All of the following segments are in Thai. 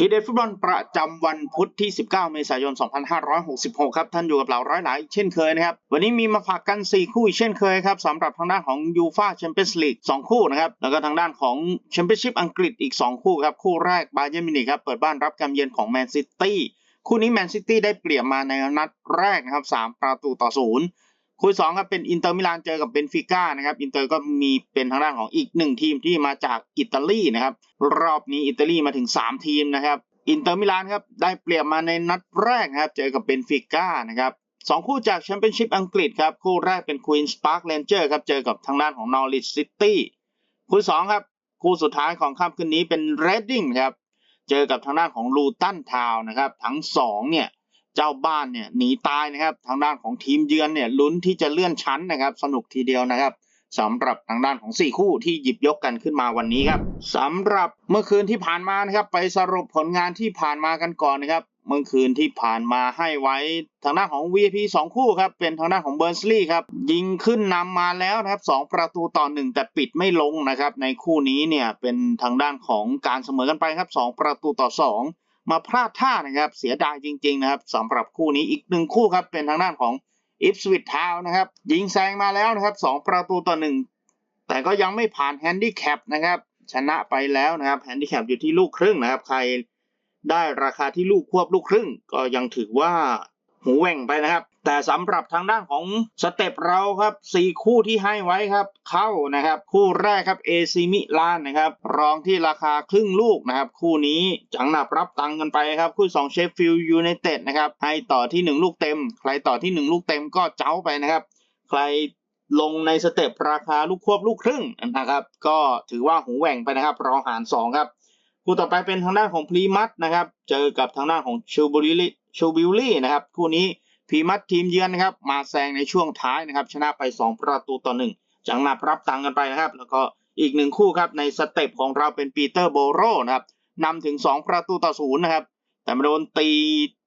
ทีเด็ดฟุตบอลประจำวันพุธที่ 19 เมษายน 2566 ครับ ท่านอยู่กับเราร้อยหลายเช่นเคยนะครับ วันนี้มีมาฝากกัน 4 คู่อีกเช่นเคยครับสำหรับทางด้านของยูฟาแชมเปี้ยนส์ลีก2คู่นะครับ แล้วก็ทางด้านของแชมเปี้ยนชิพอังกฤษอีก 2 คู่ครับ คู่แรกบาเย r n มิวนิกครับ เปิดบ้านรับการเยือนของแมนซิตี้คู่นี้แมนซิตี้ได้เปรียบมาในนัดแรกนะครับ 3 ประตูต่อศูนย์ คู่สองครับเป็นอินเตอร์มิลานเจอกับเบนฟิก้านะครับอินเตอร์ก็มีเป็นทางด้านของอีกหนึ่งทีมที่มาจากอิตาลีนะครับรอบนี้อิตาลีมาถึง 3 ทีมนะครับอินเตอร์มิลานครับได้เปรียบมาในนัดแรกนะครับเจอกับเบนฟิก้านะครับสองคู่จากแชมเปี้ยนชิพอังกฤษครับคู่แรกเป็นควีนส์พาร์คเรนเจอร์ครับเจอกับทางด้านของนอริ h ซิตี้คู่สองครับคู่สุดท้ายของค่ำคืนนี้เป็นเรดดิ้งครับเจอกับทางด้านของลูตันทาวนะครับทั้งสองเนี่ย เจ้าบ้านเนี่ยหนีตายนะครับ ทางด้านของทีมเยือนเนี่ยลุ้นที่จะเลื่อนชั้นนะครับ สนุกทีเดียวนะครับสำหรับทางด้านของ 4 คู่ที่หยิบยกกันขึ้นมาวันนี้ครับสำหรับเมื่อคืนที่ผ่านมานะครับ ไปสรุปผลงานที่ผ่านมากันก่อนนะครับ เมื่อคืนที่ผ่านมาให้ไว้ทางด้านของ VIP 2 คู่ครับ เป็นทางด้านของเบอร์สลีย์ครับ ยิงขึ้นนำมาแล้วนะครับ 2 ประตูต่อ 1 แต่ปิดไม่ลงนะครับ ในคู่นี้เนี่ยเป็นทางด้านของการเสมอกันไปครับ 2 ประตูต่อ 2 มาพลาดท่านะครับเสียดายจริงๆนะครับสำหรับคู่นี้อีกหนึ่งคู่ครับเป็นทางด้านของอิฟสวิตทาวนะครับยิงแซงมาแล้วนะครับ 2 ประตูต่อ1แต่ก็ยังไม่ผ่านแฮนดิแคปนะครับชนะไปแล้วนะครับแฮนดิแคปอยู่ที่ลูกครึ่งนะครับ ใครได้ราคาที่ลูกควบลูกครึ่ง ก็ยังถือว่าหูแหว่งไปนะครับแต่สำหรับทางด้านของสเต็ปเราครับสี่คู่ที่ให้ไว้ครับเข้านะครับคู่แรกครับเอซิมิลานนะครับรองที่ราคาครึ่งลูกนะครับคู่นี้จังหนับรับตังกันไปครับคู่2เชฟฟิลด์ยูไนเต็ดนะครับให้ต่อที่ 1 ลูกเต็ม ใครต่อที่ 1 ลูกเต็มก็เจ้าไปนะครับ ใครลงในสเต็ปราคาลูกควบลูกครึ่งนะครับ ก็ถือว่าหูแหว่งไปนะครับ รองหาร 2 ครับคู่ต่อไปเป็นทางด้านของพรีมัตนะครับ เจอกับทางด้านของชูบิลลี่ชูบิลลี่นะครับ คู่นี้ พีมัตทีมเยือนนะครับ มาแซงในช่วงท้ายนะครับ ชนะไป 2 ประตูต่อ1จังหนับรับตังกันไปนะครับ แล้วก็อีกหนึ่งคู่ครับในสเต็ปของเราเป็นปีเตอร์โบโรนะครับนำถึง 2 ประตูต่อศูนย์นะครับ แต่มาโดนตี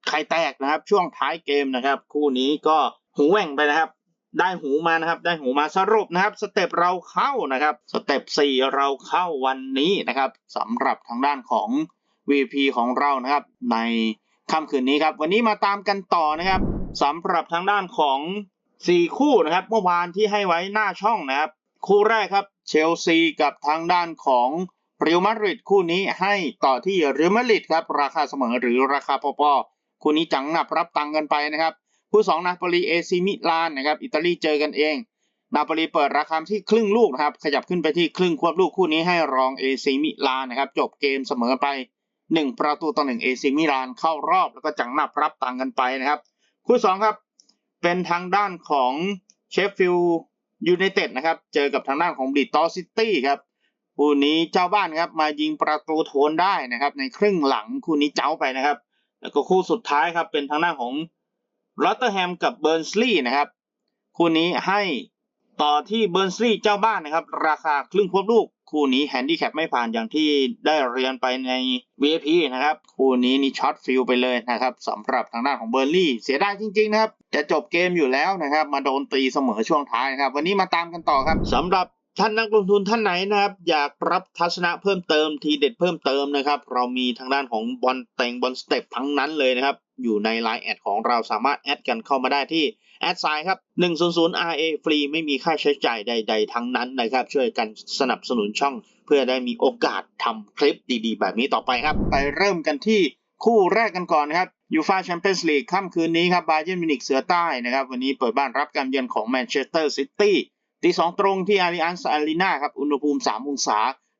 ไข่แตกนะครับ ช่วงท้ายเกมนะครับ คู่นี้ก็หูแหว่งไปนะครับ ได้หูมานะครับ ได้หูมาสรุปนะครับ สเต็ปเราเข้านะครับ สเต็ป4เราเข้าวันนี้นะครับสำหรับทางด้านของ VP ของเรานะครับ ในค่ำคืนนี้ครับ วันนี้มาตามกันต่อนะครับ สำหรับทางด้านของ 4 คู่นะครับ เมื่อวานที่ให้ไว้หน้าช่องนะครับ คู่แรกครับเชลซีกับทางด้านของเรอัลมาดริดคู่นี้ให้ต่อที่เรอัลมาดริดครับ ราคาเสมอหรือราคาพอๆคู่นี้จังหนับรับตังกันไปนะครับคู่2นาโปลีเอซิมิลานนะครับอิตาลีเจอกันเอง นาโปลีเปิดราคาที่ครึ่งลูกนะครับขยับขึ้นไปที่ครึ่งควบลูกคู่นี้ให้รองเอซิมิลานนะครับจบเกมเสมอไป 1 ประตูต่อ1เอซิมิลานเข้ารอบแล้วก็จังหนับรับตังกันไปนะครับ คู่2ครับ เป็นทางด้านของเชฟฟิลด์ยูไนเต็ดนะครับ เจอกับทางด้านของบริตอซิตี้ครับคู่นี้เจ้าบ้านครับมายิงประตูโทนได้นะครับ ในครึ่งหลังคู่นี้เจ้าไปนะครับ แล้วก็คู่สุดท้ายครับเป็นทางด้านของลอตเตอร์แฮมกับเบิร์นสลีย์นะครับ คู่นี้ให้ต่อที่เบิร์นสลีย์เจ้าบ้านนะครับ ราคาครึ่งควบลูก คู่นี้แฮนดี้แคปไม่ผ่านอย่างที่ได้เรียนไปใน VIP นะครับ คู่นี้นี่ช็อตฟิลไปเลยนะครับสำหรับทางด้านของเบอร์ลี่ เสียดายจริงๆนะครับ จะจบเกมอยู่แล้วนะครับ มาโดนตีเสมอช่วงท้ายนะครับ วันนี้มาตามกันต่อครับสำหรับ ท่านนักลงทุนท่านไหนนะครับอยากรับทัศนะเพิ่มเติมทีเด็ดเพิ่มเติมนะครับ เรามีทางด้านของบอลแต่งบอลสเต็ปทั้งนั้นเลยนะครับ อยู่ในไลน์แอดของเราสามารถแอดกันเข้ามาได้ที่แอดไซน์ครับ 100 RA ฟรีไม่มีค่าใช้จ่ายใด ๆ ทั้งนั้นนะครับ ช่วยกันสนับสนุนช่อง เพื่อได้มีโอกาสทำคลิปดีๆ แบบนี้ต่อไปครับ ไปเริ่มกันที่คู่แรกกันก่อนนะครับยูฟาแชมเปี้ยนส์ลีกค่ำคืนนี้ครับบาเย r n มิวนิกเสือใต้นะครับวันนี้เปิดบ้านรับการเยือนของแมนเชสเตอร์ซิตี้ ตีสองตรงที่อาริอันส์อารีนาครับอุณหภูมิ 3 องศา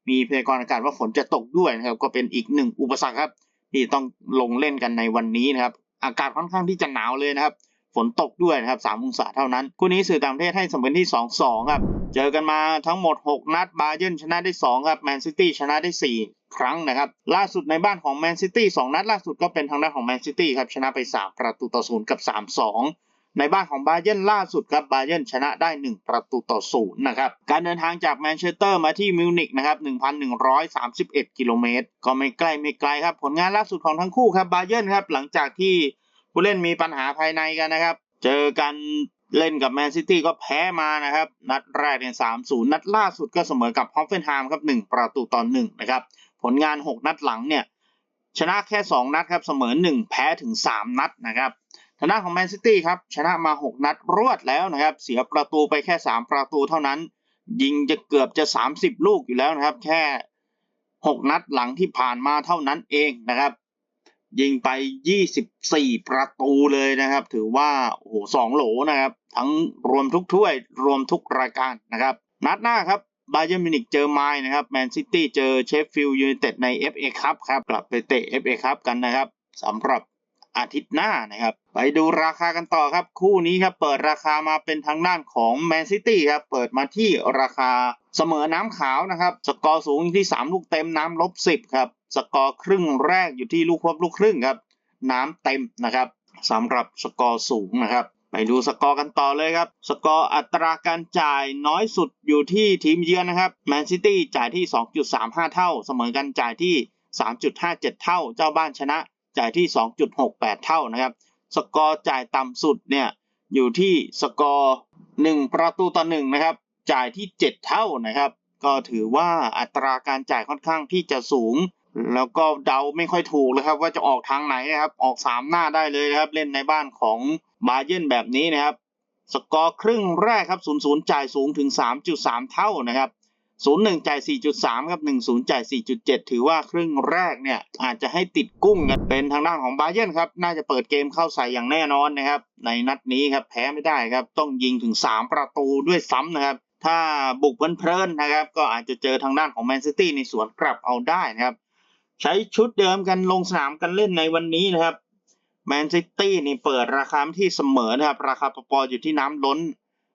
มีพยากรณ์อากาศว่าฝนจะตกด้วยนะครับก็เป็นอีกหนึ่งอุปสรรคครับ ที่ต้องลงเล่นกันในวันนี้นะครับ อากาศค่อนข้างที่จะหนาวเลยนะครับ ฝนตกด้วยนะครับ 3 องศาเท่านั้น คู่นี้สื่อต่างประเทศให้สมเป็นที่ 2-2 ครับ เจอกันมาทั้งหมด 6 นัดบาเยิร์นชนะได้ 2 ครับแมนซิตี้ชนะได้ 4 ครั้งนะครับ ล่าสุดในบ้านของแมนซิตี้2นัดล่าสุดก็เป็นทางด้านของแมนซิตี้ครับชนะไป 3 ประตูต่อ0กับ 3-2 ในบ้านของบาเยิร์นล่าสุดครับบาเยนชนะได้ 1 ประตูต่อ0นย์นะครับการเดินทางจากแมนเชสเตอร์มาที่มิวนิกนะครับ1,131 กิโลเมตรก็ไม่ใกล้ไม่ไกลครับผลงานล่าสุดของทั้งคู่ครับบาเยิร์นครับหลังจากที่ผู้เล่นมีปัญหาภายในกันนะครับ เจอกันเล่นกับแมนซิตี้ก็แพ้มานะครับ นัดแรกเนี่ยสามศูนย์นัดล่าสุดก็เสมอกับฮอฟเฟนไฮม์ครับหนึ่งประตูต่อหนึ่งนะครับ ผลงาน6นัดหลังเนี่ย ชนะแค่2นัดครับ เสมอ1แพ้ถึง3นัดนะครับ ทางด้านของแมนซิตี้ครับชนะมา 6 นัดรวดแล้วนะครับ เสียประตูไปแค่ 3 ประตูเท่านั้น ยิงจะเกือบจะ 30 ลูกอยู่แล้วนะครับ แค่ 6 นัดหลังที่ผ่านมาเท่านั้นเองนะครับ ยิงไป 24 ประตูเลยนะครับ ถือว่าโอ้โหสองโหลนะครับ ทั้งรวมทุกถ้วยรวมทุกรายการนะครับ นัดหน้าครับบาเย r n มิวนิกเจอไมน์นะครับแมนซิตี้เจอเชฟฟิลด์ยูไนเต็ดใน FA ครับครับกลับไปเตะ FA ครับกันนะครับสำหรับ อาทิตย์หน้านะครับ ไปดูราคากันต่อครับ คู่นี้ครับเปิดราคามาเป็นทางด้านของแมนซิตี้ครับเปิดมาที่ราคาเสมอน้ำขาวนะครับสกอร์สูงอยู่ที่ 3 ลูกเต็มน้ำลบ10ครับสกอร์ครึ่งแรกอยู่ที่ลูกควบลูกครึ่งครับน้ำเต็มนะครับสำหรับสกอร์สูงนะครับไปดูสกอร์กันต่อเลยครับ สกอร์อัตราการจ่ายน้อยสุดอยู่ที่ทีมเยือนนะครับแมนซิตี้จ่ายที่ 2.35 เท่า เสมอกันจ่ายที่ 3.57 เท่า เจ้าบ้านชนะ จ่ายที่ 2.68 เท่านะครับ สกอร์จ่ายต่ำสุดเนี่ยอยู่ที่สกอร์ 1 ประตูต่อ1นะครับ จ่ายที่ 7 เท่านะครับ ก็ถือว่าอัตราการจ่ายค่อนข้างที่จะสูง แล้วก็เดาไม่ค่อยถูกเลยครับ ว่าจะออกทางไหนนะครับ ออก 3 หน้าได้เลยนะครับ เล่นในบ้านของบาเย r n แบบนี้นะครับ สกอร์ครึ่งแรกครับ 0-0 จ่ายสูงถึง 3.3 เท่านะครับ 0-1จ่าย4.3 ครับ 1-0จ่าย4.7 ถือว่าครึ่งแรกเนี่ย อาจจะให้ติดกุ้งกันเป็นทางด้านของบาเย r n ครับ น่าจะเปิดเกมเข้าใส่อย่างแน่นอนนะครับ ในนัดนี้ครับ แพ้ไม่ได้ครับ ต้องยิงถึง 3 ประตูด้วยซ้ำนะครับ ถ้าบุกเพลินๆนะครับ ก็อาจจะเจอทางด้านของแมนซิตี้ในสวนกลับเอาได้นะครับ ใช้ชุดเดิมกันลงสนามกันเล่นในวันนี้นะครับแมนซิตี้นี่เปิดราคาที่เสมอนะครับ ราคาปออยู่ที่น้ำล้น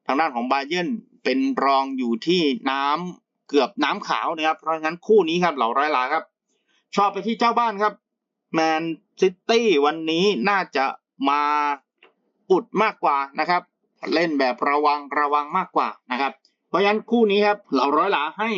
ทางด้านของบาเย r n เป็นรองอยู่ที่น้ำ เกือบน้ำขาวนะครับเพราะฉะนั้นคู่นี้ครับเหล่าร้อยลาครับ ชอบไปที่เจ้าบ้านครับแมนซิตี้วันนี้น่าจะมาอุดมากกว่านะครับ เล่นแบบระวังระวังมากกว่านะครับ เพราะฉะนั้นคู่นี้ครับเหล่าร้อยหลาให้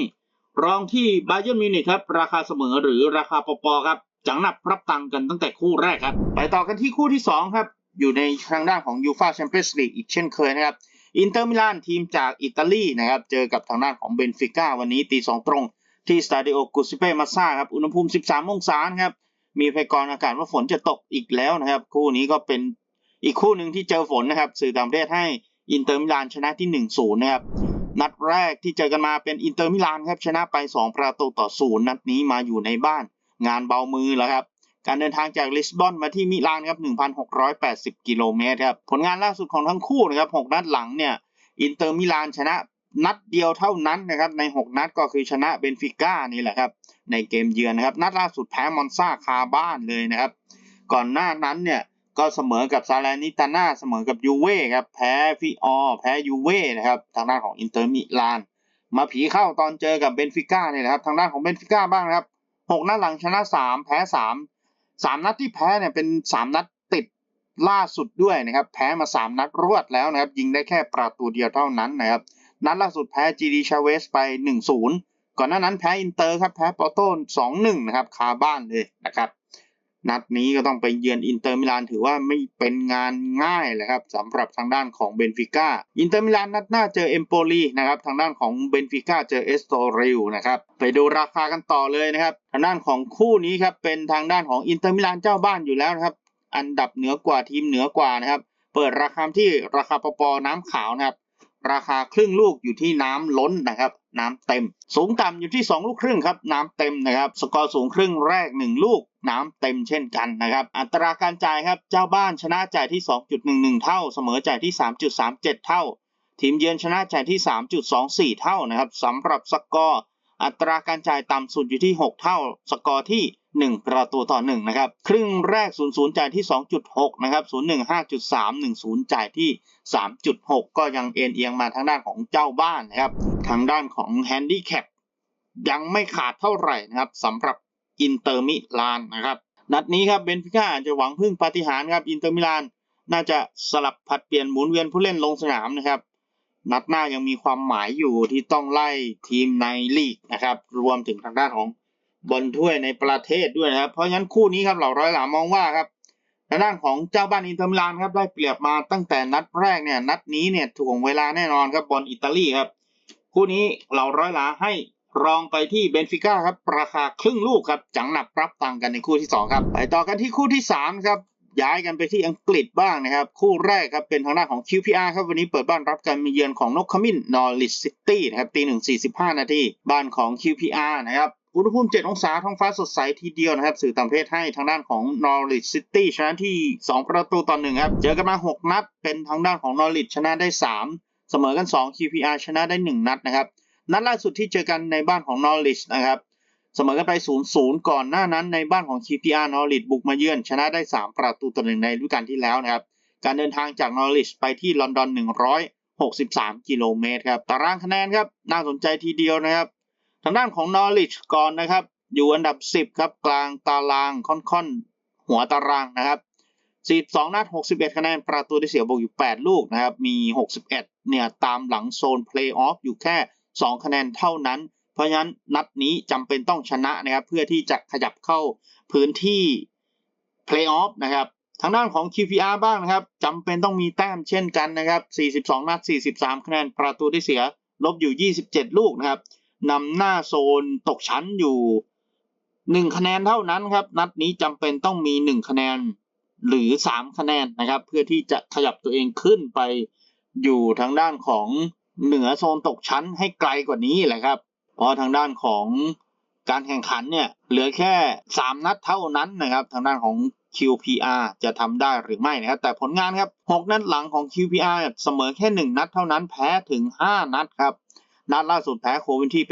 รองที่บาเย r n มิวนิกครับ ราคาเสมอหรือราคาปอๆครับจังหนับรับตังกันตั้งแต่คู่แรกครับ ไปต่อกันที่คู่ที่ 2 ครับ อยู่ในทางด้านของยูฟาแชมเปี้ยนส์ลีกอีกเช่นเคยนะครับ อินเตอร์มิลานทีมจากอิตาลีนะครับเจอกับทางด้านของเบนฟิก้าวันนี้ตีสองตรงที่สตาดิโอกุซิเปมาซาครับอุณหภูมิ 13 องศาครับมีพยากรณ์อากาศว่าฝนจะตกอีกแล้วนะครับ คู่นี้ก็เป็นอีกคู่หนึ่งที่เจอฝนนะครับ สื่อต่างประเทศให้อินเตอร์มิลานชนะที่ 1-0 นะครับนัดแรกที่เจอกันมาเป็นอินเตอร์มิลานครับชนะไป 2 ประตูต่อศูนย์นัดนี้มาอยู่ในบ้าน งานเบามือแล้วครับ การเดินทางจากลิสบอนมาที่มิลานครับ1,680 กิโลเมตรครับ ผลงานล่าสุดของทั้งคู่นะครับ6นัดหลังเนี่ย อินเตอร์มิลานชนะนัดเดียวเท่านั้นนะครับใน 6 นัดก็คือชนะเบนฟิก้านี่แหละครับในเกมเยือนนะครับ นัดล่าสุดแพ้มอนซาคาบ้านเลยนะครับ ก่อนหน้านั้นเนี่ยก็เสมอกับซาเลนิตาน่าเสมอกับยูเว่ครับแพ้ฟิออแพ้ยูเว่นะครับทางด้านของอินเตอร์มิลานมาผีเข้าตอนเจอกับเบนฟิก้าเนี่ยนะครับทางด้านของเบนฟิก้าบ้างนะครับหกนัดหลังชนะสามแพ้สาม สามนัดที่แพ้เนี่ยเป็นสามนัดติดล่าสุดด้วยนะครับ แพ้มาสามนัดรวดแล้วนะครับ ยิงได้แค่ประตูเดียวเท่านั้นนะครับ นัดล่าสุดแพ้จีดีชาเวสไปหนึ่งศูนย์ก่อนหน้านั้นแพ้อินเตอร์ครับ แพ้ปอร์โต้สองหนึ่งนะครับคาบ้านเลยนะครับ นัดนี้ก็ต้องไปเยือนอินเตอร์มิลานถือว่าไม่เป็นงานง่ายเลยครับสำหรับทางด้านของเบนฟิก้าอินเตอร์มิลานนัดหน้าเจอเอมโปลีนะครับทางด้านของเบนฟิก้าเจอเอสโตริลนะครับไปดูราคากันต่อเลยนะครับทางด้านของคู่นี้ครับเป็นทางด้านของอินเตอร์มิลานเจ้าบ้านอยู่แล้วนะครับอันดับเหนือกว่าทีมเหนือกว่านะครับเปิดราคาที่ราคาปปอน้ำขาวนะครับราคาครึ่งลูกอยู่ที่น้ำล้นนะครับ น้ำเต็ม สูงต่ำอยู่ที่ 2 ลูกครึ่งครับน้ำเต็มนะครับสกอร์สูงครึ่งแรก 1 ลูกน้ำเต็มเช่นกันนะครับอัตราการจ่ายครับเจ้าบ้านชนะจ่ายที่ 2.11 เท่า เสมอจ่ายที่ 3.37 เท่า ทีมเยือนชนะจ่ายที่ 3.24 เท่านะครับสำหรับสกอร์อัตราการจ่ายต่ำสุดอยู่ที่ 6 เท่า สกอร์ที่ 1 ประตูต่อ 1 นะครับ ครึ่งแรก 0-0 จ่ายที่ 2.6 นะครับ 0-1 5.3 1-0 จ่ายที่ 3.6 ก็ยังเอ็นเอียงมาทางด้านของเจ้าบ้านนะครับ ทางด้านของแฮนดี้แคปยังไม่ขาดเท่าไหร่นะครับสำหรับอินเตอร์มิลานนะครับ นัดนี้ครับเบนฟิก้าอาจจะหวังพึ่งปาฏิหาริย์ครับอินเตอร์มิลานน่าจะสลับผัดเปลี่ยนหมุนเวียนผู้เล่นลงสนามนะครับนัดหน้ายังมีความหมายอยู่ที่ต้องไล่ทีมในลีกนะครับ รวมถึงทางด้านของบอลถ้วยในประเทศด้วยนะครับ เพราะฉะนั้นคู่นี้ครับเหล่าร้อยหลามองว่าครับทางด้านของเจ้าบ้านอินเตอร์มิลานครับได้เปรียบมาตั้งแต่นัดแรกเนี่ยนัดนี้เนี่ยถ่วงเวลาแน่นอนครับบอลอิตาลีครับ คู่นี้เหล่าร้อยหลาให้รองไปที่เบนฟิก้าครับ ราคาครึ่งลูกครับ จังหนับรับตังกันในคู่ที่ 2 ครับ ไปต่อกันที่คู่ที่ 3 ครับ ย้ายกันไปที่อังกฤษบ้างนะครับ คู่แรกครับ เป็นทางด้านของ QPR ครับ วันนี้เปิดบ้านรับการมาเยือนของนกขมิ้นนอริ h ซิตี้นะครับตีหนึ่งสี่สิบห้านาทีบ้านของ QPR นะครับอุณหภูมิ 7 องศา ท้องฟ้าสดใสทีเดียวนะครับ สื่อต่างประเทศให้ทางด้านของ Norwich City ชนะที่ 2 ประตูต่อหนึ่งครับ เจอกันมา 6 นัด เป็นทางด้านของ Norwich ชนะได้ 3 เสมอกัน 2 QPR ชนะได้ 1 นัดนะครับ นัดล่าสุดที่เจอกันในบ้านของ Norwich นะครับเสมอกันไป 0-0 ก่อนหน้านั้นในบ้านของ QPR Norwich บุกมาเยือน ชนะได้ 3 ประตูต่อหนึ่งในฤดูกาลที่แล้วนะครับ การเดินทางจาก Norwich ไปที่ลอนดอน 163 กิโลเมตรครับตารางคะแนนครับน่าสนใจทีเดียวนะครับทางด้านของ Norwich ก่อนนะครับ อยู่อันดับ 10 ครับกลางตารางค่อนๆ หัวตารางนะครับ 42นัด61 คะแนน ประตูได้เสียบวกอยู่ 8 ลูกนะครับ มี 61 เนี่ย ตามหลังโซนเพลย์ออฟอยู่แค่ 2 คะแนนเท่านั้น เพราะฉะนั้นนัดนี้จำเป็นต้องชนะนะครับ เพื่อที่จะขยับเข้าพื้นที่เพลย์ออฟนะครับ ทางด้านของ QPR บ้างนะครับจำเป็นต้องมีแต้มเช่นกันนะครับ 42 นัด 43 คะแนน ประตูได้เสีย ลบอยู่ 27 ลูกนะครับนำหน้าโซนตกชั้นอยู่ 1 คะแนนเท่านั้นครับ นัดนี้จำเป็นต้องมี 1 คะแนน หรือ 3 คะแนนนะครับ เพื่อที่จะขยับตัวเองขึ้นไปอยู่ทางด้านของเหนือโซนตกชั้นให้ไกลกว่านี้แหละครับ เพราะทางด้านของการแข่งขันเนี่ยเหลือแค่ 3 นัดเท่านั้นนะครับ ทางด้านของ QPR จะทำได้หรือไม่นะครับ แต่ผลงานครับ 6 นัดหลังของ QPR เสมอแค่ 1 นัดเท่านั้นแพ้ถึง 5 นัดครับ นัดล่าสุดแพ้โควินที่ไป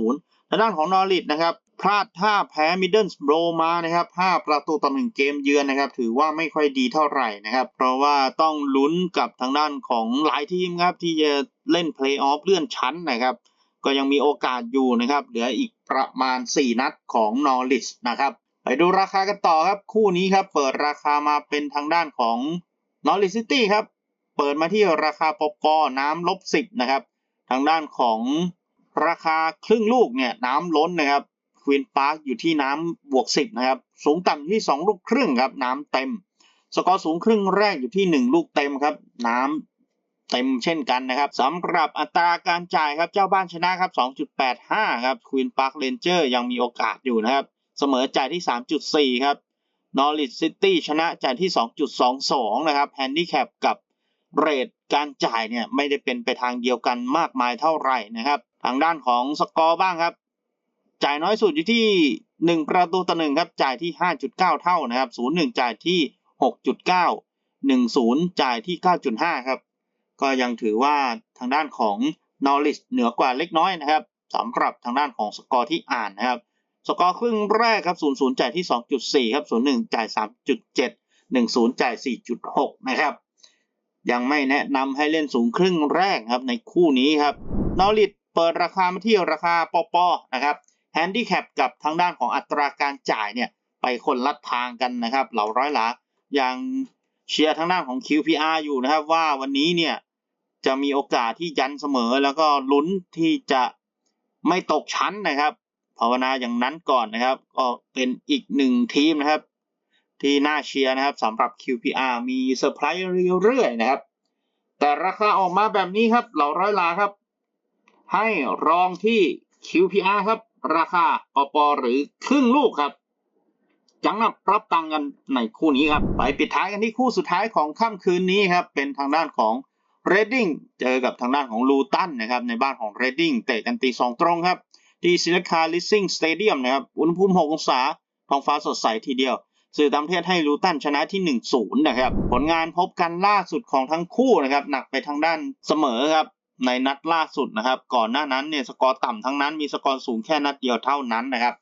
3-0 ทางด้านของนอริทนะครับ พลาดท่าแพ้มิดเดิลสโบรมานะครับ5ประตูต่อหนึ่งเกมเยือนนะครับ ถือว่าไม่ค่อยดีเท่าไหร่นะครับ เพราะว่าต้องลุ้นกับทางด้านของหลายทีมครับ ที่จะเล่นเพลย์ออฟเลื่อนชั้นนะครับ ก็ยังมีโอกาสอยู่นะครับ เหลืออีกประมาณ 4 นัดของนอริชนะครับ ไปดูราคากันต่อครับ คู่นี้ครับ เปิดราคามาเป็นทางด้านของนอริซิตี้ครับ เปิดมาที่ราคาปปน้ำลบสิบนะครับ ทางด้านของราคาครึ่งลูกเนี่ยน้ำล้นนะครับ ควีนพาร์คอยู่ที่น้ำบวกสิบนะครับ สูงต่ำอยู่ที่ 2 ลูกครึ่งครับ น้ำเต็ม สกอร์สูงครึ่งแรกอยู่ที่ 1 ลูกเต็มครับ น้ำเต็มเช่นกันนะครับสำหรับอัตราการจ่ายครับ เจ้าบ้านชนะครับ 2.85 ครับควีนพาร์คเรนเจอร์ยังมีโอกาสอยู่นะครับ เสมอจ่ายที่ 3.4 ครับนอริ h ซิตี้ชนะจ่ายที่ 2.22 นะครับแฮนดิแคปกับเรทการจ่ายเนี่ยไม่ได้เป็นไปทางเดียวกันมากมายเท่าไหร่นะครับ ทางด้านของสกอร์บ้างครับ จ่ายน้อยสุดอยู่ที่ 1 ประตูต่อหนึ่งครับจ่ายที่ 5.9 เท่านะครับ 0-1 จ่ายที่ 6.9 1-0 จ่ายที่ 9.5 ครับ ก็ยังถือว่าทางด้านของ Knowledge เหนือกว่าเล็กน้อยนะครับสำหรับทางด้านของสกอร์ที่อ่านนะครับ สกอร์ครึ่งแรกครับ0-0 จ่ายที่ 2.4 ครับ 0-1 จ่าย 3.7 1-0 จ่าย 4.6 นะครับ ยังไม่แนะนำให้เล่นสูงครึ่งแรกครับในคู่นี้ครับนอริดเปิดราคามาที่ราคาปปนะครับ แฮนดิแคปกับทางด้านของอัตราการจ่ายเนี่ยไปคนละทางกันนะครับเหล่าร้อยหลายังเชียร์ทางด้านของ QPR อยู่นะครับว่าวันนี้เนี่ยจะมีโอกาสที่ยันเสมอแล้วก็ลุ้นที่จะไม่ตกชั้นนะครับภาวนาอย่างนั้นก่อนนะครับ ก็เป็นอีกหนึ่งทีมนะครับ ที่น่าเชียร์นะครับสำหรับ QPR มีเซอร์ไพรส์เรื่อยๆนะครับ แต่ราคาออกมาแบบนี้ครับ เหล่าร้อยลาครับ ให้รองที่ QPR ครับ ราคาปปหรือครึ่งลูกครับ จังนับรับตังกันในคู่นี้ครับ ไปปิดท้ายกันที่คู่สุดท้ายของค่ำคืนนี้ครับ เป็นทางด้านของ Reading เจอกับทางด้านของลูตันนะครับ ในบ้านของ Reading เตะกันตีสองตรงครับ ที่ซิลิคาลิซิงสเตเดียมนะครับ อุณหภูมิ 6 องศาท้องฟ้าสดใสทีเดียว สื่อต่างประเทศให้ลูตันชนะที่ 1-0 นะครับ ผลงานพบกันล่าสุดของทั้งคู่นะครับ หนักไปทางด้านเสมอครับ ในนัดล่าสุดนะครับ ก่อนหน้านั้นเนี่ยสกอร์ต่ำทั้งนั้นมีสกอร์สูงแค่นัดเดียวเท่านั้นนะครับ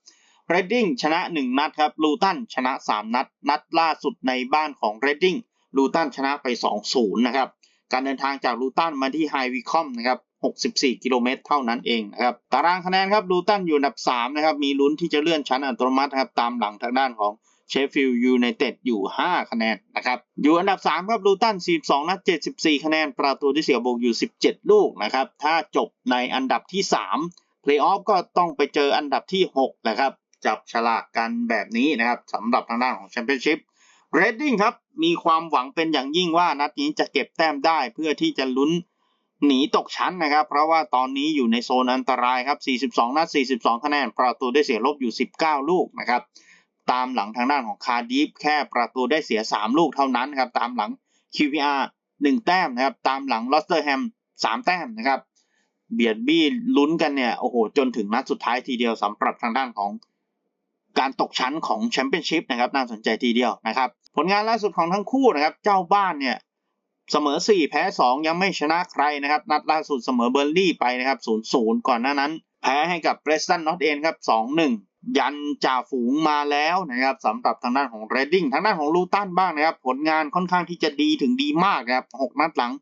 เรดดิ้งชนะ 1 นัดครับลูตันชนะ 3 นัด นัดล่าสุดในบ้านของเรดดิ้งลูตันชนะไป 2-0 นะครับ การเดินทางจากลูตันมาที่ไฮวิคอมนะครับ64 กิโลเมตรเท่านั้นเองนะครับ ตารางคะแนนครับลูตันอยู่อันดับ 3 นะครับ มีลุ้นที่จะเลื่อนชั้นอัตโนมัติครับ ตามหลังทางด้านของ เชฟฟิลด์ยูไนเต็ดอยู่ 5 คะแนนนะครับ อยู่อันดับ 3 ครับลูตัน 42 นัด 74 คะแนน ประตูที่เสียบวกอยู่ 17 ลูกนะครับ ถ้าจบในอันดับที่ 3 เพลย์ออฟก็ต้องไปเจออันดับที่ 6 นะครับ จับฉลากกันแบบนี้นะครับสำหรับทางด้านของแชมเปี้ยนชิพเรดดิ้งครับ มีความหวังเป็นอย่างยิ่งว่านัดนี้จะเก็บแต้มได้เพื่อที่จะลุ้นหนีตกชั้นนะครับ เพราะว่าตอนนี้อยู่ในโซนอันตรายครับ 42 นัด 42 คะแนน ประตูได้เสียลบอยู่ 19 ลูกนะครับ ตามหลังทางด้านของคาร์ดิฟแค่ประตูได้เสีย 3 ลูกเท่านั้นครับตามหลัง QPR 1 แต้มนะครับตามหลังลอสเตอร์แฮม3 แต้มนะครับเบียดบี้ลุ้นกันเนี่ยโอ้โหจนถึงนัดสุดท้ายทีเดียวสำหรับทางด้านของการตกชั้นของแชมเปี้ยนชิพนะครับน่าสนใจทีเดียวนะครับผลงานล่าสุดของทั้งคู่นะครับเจ้าบ้านเนี่ยเสมอ 4 แพ้ 2 ยังไม่ชนะใครนะครับ นัดล่าสุดเสมอเบอร์ลี่ไปนะครับ 0-0 ก่อนหน้านั้น แพ้ให้กับเ r รสตันนอตเอนครับ 2-1 ยันจ่าฝูงมาแล้วนะครับสำหรับทางด้านของเรดดิ้งทางด้านของลูตันบ้างนะครับ ผลงานค่อนข้างที่จะดีถึงดีมากนะครับ6นัดหลัง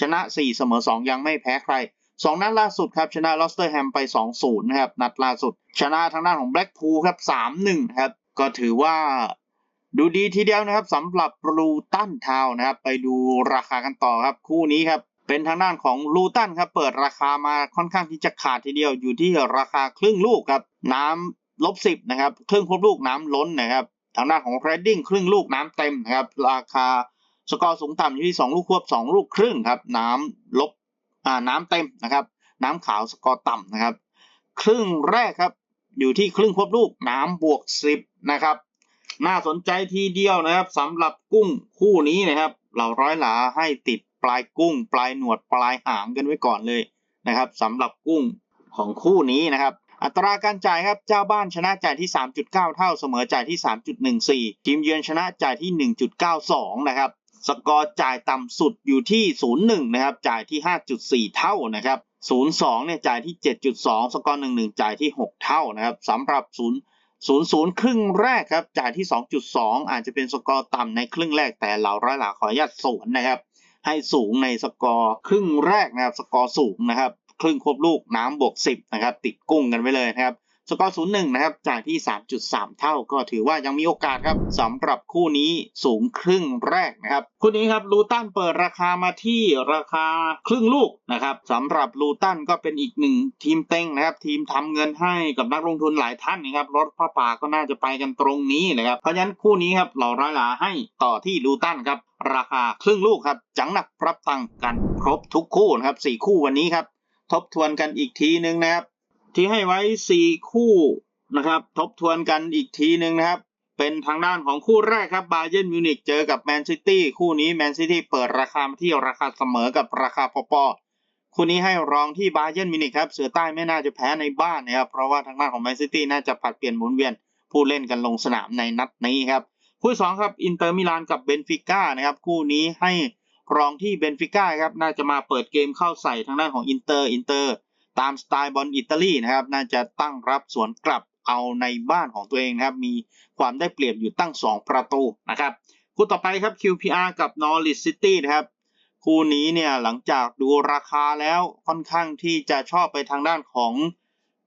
ชนะ 4 เสมอ 2 ยังไม่แพ้ใคร 2 นัดล่าสุดครับ ชนะลอสเตอร์แฮมไป 2-0 นะครับ นัดล่าสุด ชนะทางด้านของแบล็กพูลครับ 3-1 ครับ ก็ถือว่าดูดีทีเดียวนะครับสำหรับลูตันทาวน์นะครับ ไปดูราคากันต่อครับ คู่นี้ครับเป็นทางด้านของลูตันครับเปิดราคามาค่อนข้างที่จะขาดทีเดียวอยู่ที่ราคาครึ่งลูกครับน้ำ ลบสิบนะครับครึ่งครบลูกน้ำล้นนะครับ ทางด้านของเรดดิ้งครึ่งลูกน้ำเต็มนะครับ ราคาสกอร์สูงต่ำอยู่ที่สองลูกควบสองลูกครึ่งครับ น้ำลบอ่าน้ำเต็มนะครับ น้ำขาวสกอร์ต่ำนะครับ ครึ่งแรกครับ อยู่ที่ครึ่งควบลูกน้ำบวกสิบนะครับ น่าสนใจทีเดียวนะครับสำหรับกุ้งคู่นี้นะครับเราร้อยหลาให้ติดปลายกุ้ง ปลายหนวดปลายหางกันไว้ก่อนเลยนะครับสำหรับกุ้งของคู่นี้นะครับ อัตราการจ่ายครับเจ้าบ้านชนะจ่ายที่ 3.9 เท่าเสมอจ่ายที่ 3.14 ทีมเยือนชนะจ่ายที่ 1.92 นะครับสกอร์จ่ายต่ำสุดอยู่ที่ 0.1 นะครับ จ่ายที่ 5.4 เท่านะครับ 0.2 เนี่ยจ่ายที่ 7.2 สกอร์ 1.1 จ่ายที่ 6 เท่านะครับสำหรับ 0 0-0 ครึ่งแรกครับ จ่ายที่ 2.2 อาจจะเป็นสกอร์ต่ำในครึ่งแรกแต่เราร้อยหลาขออนุญาตสวนนะครับ ให้สูงในสกอร์ครึ่งแรกนะครับ สกอร์สูงนะครับ ครึ่งครบลูกน้ำบวก 10 นะครับ ติดกุ้งกันไว้เลยนะครับ สกอร์0-1นย์หนึ่งนะครับจายที่ 3.3 เท่าก็ถือว่ายังมีโอกาสครับสำหรับคู่นี้สูงครึ่งแรกนะครับ คู่นี้ครับลูตันเปิดราคามาที่ราคาครึ่งลูกนะครับสำหรับลูตันก็เป็นอีกหนึ่งทีมเต็งนะครับ ทีมทำเงินให้กับนักลงทุนหลายท่านนะครับรถผ้าป่าก็น่าจะไปกันตรงนี้นะครับเพราะฉะนั้นคู่นี้ครับเราร้อยหลาให้ต่อที่ลูตันครับราคาครึ่งลูกครับ จังหนักรับตังกันครบทุกคู่นะครับสี่คู่วันนี้ครับ ทบทวนกันอีกทีหนึ่งนะครับ ที่ให้ไว้ 4 คู่นะครับ ทบทวนกันอีกทีหนึ่งนะครับ เป็นทางด้านของคู่แรกครับบาเย r n m มิวนิกเจอกับแมนซิตี้คู่นี้แมนซิตี้เปิดราคามาที่ราคาเสมอกับราคาพอปอคู่นี้ให้รองที่บาเย r n m มิวนิกครับเสือใต้ไม่น่าจะแพ้ในบ้านนะครับเพราะว่าทางด้านของแมนซิตี้น่าจะผัดเปลี่ยนหมุนเวียนผู้เล่นกันลงสนามในนัดนี้ครับคู่สองครับอินเตอร์มิลานกับเบนฟิก้านะครับคู่นี้ให้ รองที่เบนฟิก้าครับน่าจะมาเปิดเกมเข้าใส่ทางด้านของอินเตอร์อินเตอร์ตามสไตล์บอลอิตาลีนะครับน่าจะตั้งรับสวนกลับเอาในบ้านของตัวเองนะครับ มีความได้เปรียบอยู่ตั้ง 2 ประตูนะครับคู่ต่อไปครับ QPR กับ Norwich City นะครับคู่นี้เนี่ยหลังจากดูราคาแล้วค่อนข้างที่จะชอบไปทางด้านของ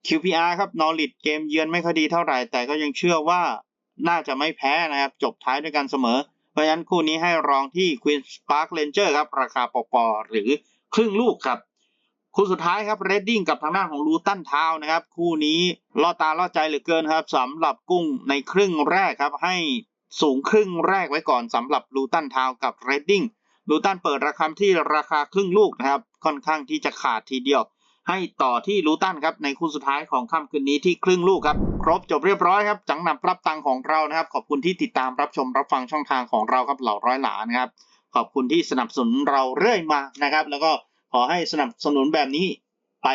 QPR ครับ Norwich เกมเยือนไม่ค่อยดีเท่าไหร่ แต่ก็ยังเชื่อว่าน่าจะไม่แพ้นะครับ จบท้ายด้วยกันเสมอ เพราะฉะนั้นคู่นี้ให้รองที่ Queen's Park Ranger ครับ ราคาปอปอหรือครึ่งลูกครับ คู่สุดท้ายครับเรดดิ้งกับทางด้านของลูตันทาวนะครับ คู่นี้ล่อตาล่อใจเหลือเกินครับสำหรับกุ้งในครึ่งแรกครับ ให้สูงครึ่งแรกไว้ก่อนสำหรับลูตันทาวกับเรดดิ้งลูตันเปิดราคาที่ราคาครึ่งลูกนะครับ ค่อนข้างที่จะขาดทีเดียว ให้ต่อที่ลูตันครับในคู่สุดท้ายของค่ำคืนนี้ที่ครึ่งลูกครับ ครบจบเรียบร้อยครับ จังนับรับตังของเรานะครับ ขอบคุณที่ติดตามรับชมรับฟังช่องทางของเราครับเหล่าร้อยหลานครับ ขอบคุณที่สนับสนุนเราเรื่อยมานะครับ แล้วก็ขอให้สนับสนุนแบบนี้ไป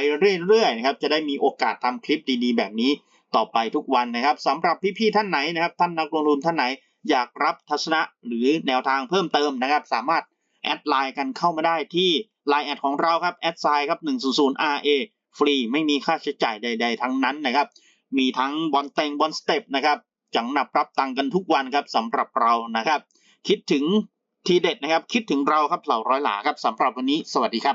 เรื่อยๆนะครับ จะได้มีโอกาสทำคลิปดีๆ แบบนี้ต่อไปทุกวันนะครับสำหรับพี่ๆท่านไหนนะครับ ท่านนักลงทุนท่านไหนอยากรับทัศนะหรือแนวทางเพิ่มเติมนะครับ สามารถแอดไลน์กันเข้ามาได้ที่ l i น์แอดของเราครับแอดไซน์ครับ 100 RA ฟรีไม่มีค่าใช้จ่ายใด ๆ ทั้งนั้นนะครับ มีทั้งบอลเต็งบอลสเต็ปนะครับจังหนับรับตังค์กันทุกวันครับสำหรับเรานะครับ คิดถึงทีเด็ดนะครับ คิดถึงเราครับเหล่าร้อยหลาครับสำหรับวันนี้ สวัสดีครับ